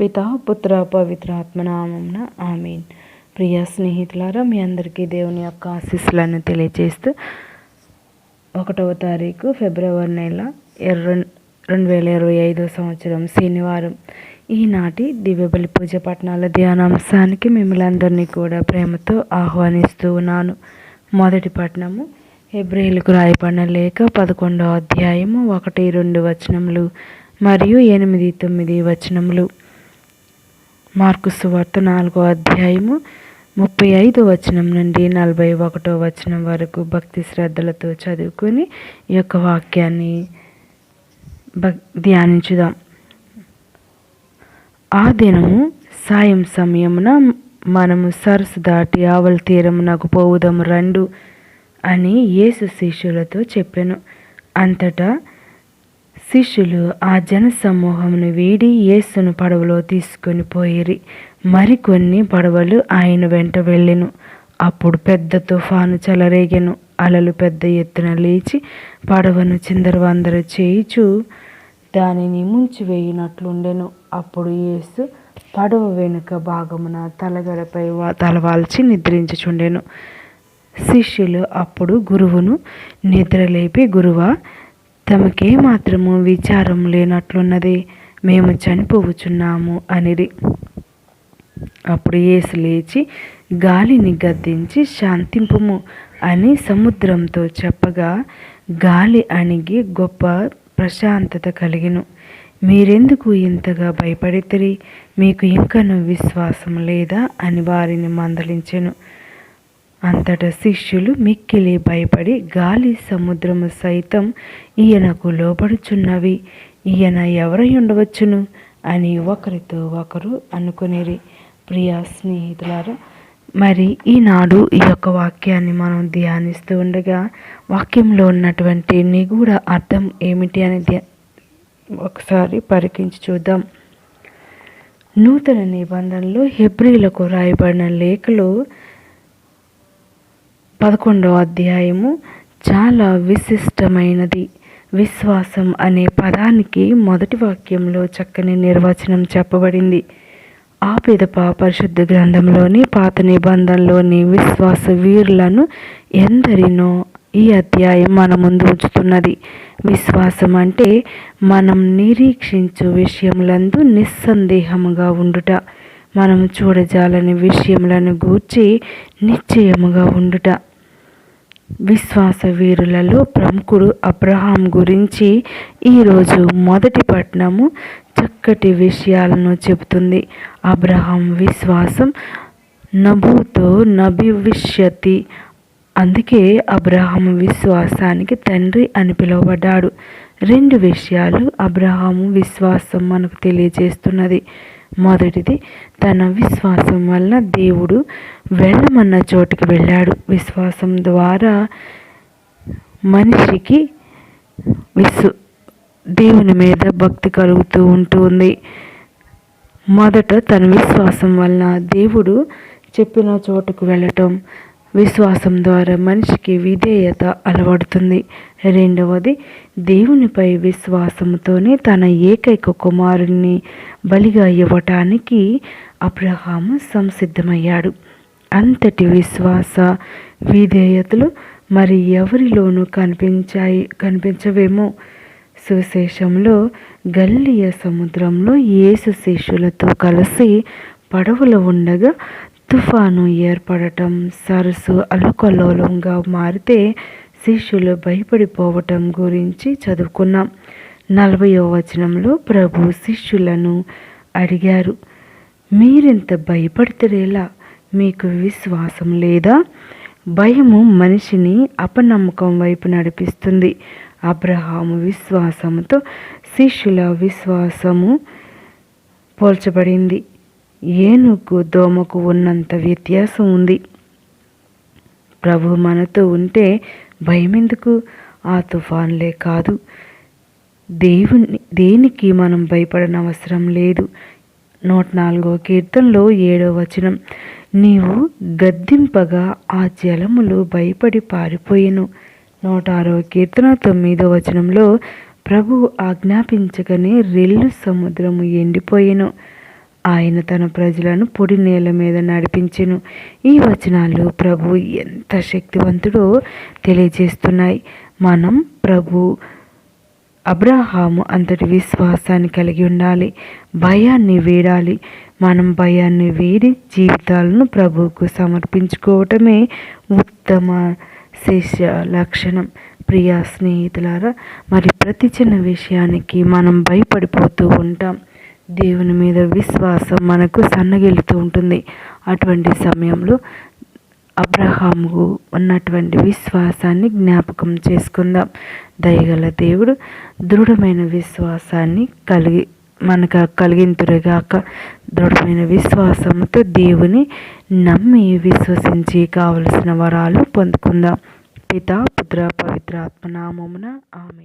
పిత పుత్ర పవిత్ర ఆత్మనామంన ఆమెన్. ప్రియ స్నేహితులారా మీ అందరికీ దేవుని యొక్క ఆశీస్సులను తెలియజేస్తూ ఒకటవ తారీఖు ఫిబ్రవరి నెల ఎర్ర రెండు వేల ఇరవై ఐదో సంవత్సరం శనివారం. ఈనాటి దివ్యబలి పూజ పట్టణాల ధ్యానాంశానికి మిమ్మల్ని అందరినీ కూడా ప్రేమతో ఆహ్వానిస్తూ ఉన్నాను. మొదటి పట్టణము హెబ్రిలకు రాయబడిన లేఖ పదకొండో అధ్యాయము ఒకటి రెండు వచనములు మరియు ఎనిమిది తొమ్మిది వచనములు. మార్కు సువార్త నాలుగో అధ్యాయము ముప్పై ఐదు వచనం నుండి నలభై ఒకటో వచనం వరకు భక్తి శ్రద్ధలతో చదువుకొని ఈ యొక్క వాక్యాన్ని భక్ ధ్యానించుదాం. ఆ దినము సాయం సమయమున మనము సరస్సు దాటి ఆవల తీరమునకు పోవుదాము రండు అని యేసు శిష్యులతో చెప్పాను. అంతటా శిష్యులు ఆ జనసమూహమును వీడి యేసును పడవలో తీసుకొని పోయిరి. మరికొన్ని పడవలు ఆయన వెంట వెళ్ళెను. అప్పుడు పెద్ద తుఫాను చెలరేగెను. అలలు పెద్ద ఎత్తున లేచి పడవను చిందరవందర చేయిచు దానిని ముంచివేయినట్లుండెను. అప్పుడు యేసు పడవ వెనుక భాగమున తలగడపై తలవాల్చి నిద్రించుచుండెను. శిష్యులు అప్పుడు గురువును నిద్రలేపి గురువా తమకే మాత్రము విచారం లేనట్లున్నది. మేము చనిపోవచ్చున్నాము అనిది అప్పుడు ఏసు లేచి గాలిని గద్దించి శాంతింపుము అని సముద్రంతో చెప్పగా గాలి అణిగి గొప్ప ప్రశాంతత కలిగిను. మీరెందుకు ఇంతగా భయపడితిరి? మీకు ఇంకను విశ్వాసం లేదా? అని వారిని మందలించెను. అంతట శిష్యులు మిక్కిలి భయపడి గాలి సముద్రము సైతం ఈయనకు లోపడుచున్నవి ఈయన ఎవరై ఉండవచ్చును? అని ఒకరితో ఒకరు అనుకునేరి. ప్రియా స్నేహితులారా మరి ఈనాడు ఈ యొక్క వాక్యాన్ని మనం ధ్యానిస్తూ ఉండగా వాక్యంలో ఉన్నటువంటి నిగూఢ అర్థం ఏమిటి అని ఒకసారి పరికించి చూద్దాం. నూతన నిబంధనలో హెబ్రిలకు రాయబడిన లేఖలో పదకొండవ అధ్యాయము చాలా విశిష్టమైనది. విశ్వాసం అనే పదానికి మొదటి వాక్యంలో చక్కని నిర్వచనం చెప్పబడింది. ఆ పిదప పరిశుద్ధ గ్రంథంలోని పాత నిబంధనలోని విశ్వాస వీరులను ఎందరినో ఈ అధ్యాయం మన ముందు ఉంచుతున్నది. విశ్వాసం అంటే మనం నిరీక్షించు విషయములందు నిస్సందేహముగా ఉండుట. మనం చూడజాలని విషయములను గూర్చి నిశ్చయముగా ఉండుట. విశ్వాస వీరులలో ప్రముఖుడు అబ్రహాం గురించి ఈరోజు మొదటి పట్టణము చక్కటి విషయాలను చెబుతుంది. అబ్రహాం విశ్వాసం నభూతో నభివిష్యతి. అందుకే అబ్రహాము విశ్వాసానికి తండ్రి అని పిలువబడ్డాడు. రెండు విషయాలు అబ్రహాము విశ్వాసం మనకు తెలియజేస్తున్నది. మొదటిది తన విశ్వాసం వల్ల దేవుడు వెళ్ళమన్న చోటుకి వెళ్ళాడు. విశ్వాసం ద్వారా మనిషికి విశ్వ దేవుని మీద భక్తి కలుగుతూ ఉంటుంది. మొదట తన విశ్వాసం వలన దేవుడు చెప్పిన చోటుకు వెళ్ళటం విశ్వాసం ద్వారా మనిషికి విధేయత అలవడుతుంది. రెండవది దేవునిపై విశ్వాసంతోనే తన ఏకైక కుమారుణ్ణి బలిగా ఇవ్వటానికి అబ్రహాము సంసిద్ధమయ్యాడు. అంతటి విశ్వాస విధేయతలు మరి ఎవరిలోనూ కనిపించాయి కనిపించవేమో? సుశేషంలో గల్లియ సముద్రంలో యేసు శిష్యులతో కలిసి పడవలో ఉండగా తుఫాను ఏర్పడటం సరస్సు అల్లకల్లోలంగా మారితే శిష్యులు భయపడిపోవటం గురించి చదువుకున్నాం. నలభయో వచనంలో ప్రభు శిష్యులను అడిగారు మీరింత భయపడితేలా మీకు విశ్వాసం లేదా? భయము మనిషిని అపనమ్మకం వైపు నడిపిస్తుంది. అబ్రహాము విశ్వాసంతో శిష్యుల విశ్వాసము పోల్చబడింది. ఏనుగు దోమకు ఉన్నంత వ్యత్యాసం ఉంది. ప్రభు మనతో ఉంటే భయమెందుకు? ఆ తుఫాన్లే కాదు. దేవుని దేనికి మనం భయపడనవసరం అవసరం లేదు. నూట నాలుగో కీర్తనలో ఏడో వచనం నీవు గద్దింపగా ఆ జలములు భయపడి పారిపోయిను. నూట ఆరో కీర్తన తొమ్మిదో వచనంలో ప్రభు ఆజ్ఞాపించగానే రెల్లు సముద్రము ఎండిపోయెను. ఆయన తన ప్రజలను పొడి నేల మీద నడిపించెను. ఈ వచనాలు ప్రభు ఎంత శక్తివంతుడో తెలియజేస్తున్నాయి. మనం ప్రభు అబ్రహాము అంతటి విశ్వాసాన్ని కలిగి ఉండాలి. భయాన్ని వీడాలి. మనం భయాన్ని వీడి జీవితాలను ప్రభువుకు సమర్పించుకోవటమే ఉత్తమ శిష్య లక్షణం. ప్రియా స్నేహితులారా మరి ప్రతి చిన్న విషయానికి మనం భయపడిపోతూ ఉంటాం. దేవుని మీద విశ్వాసం మనకు సన్నగిలుతూ ఉంటుంది. అటువంటి సమయంలో అబ్రహాము ఉన్నటువంటి విశ్వాసాన్ని జ్ఞాపకం చేసుకుందాం. దయగల దేవుడు దృఢమైన విశ్వాసాన్ని కలిగి మనకు కలిగింతురుగాక. దృఢమైన విశ్వాసంతో దేవుని నమ్మి విశ్వసించి కావలసిన వరాలు పొందుకుందాం. పిత పుత్ర పవిత్ర ఆత్మనామమున ఆమె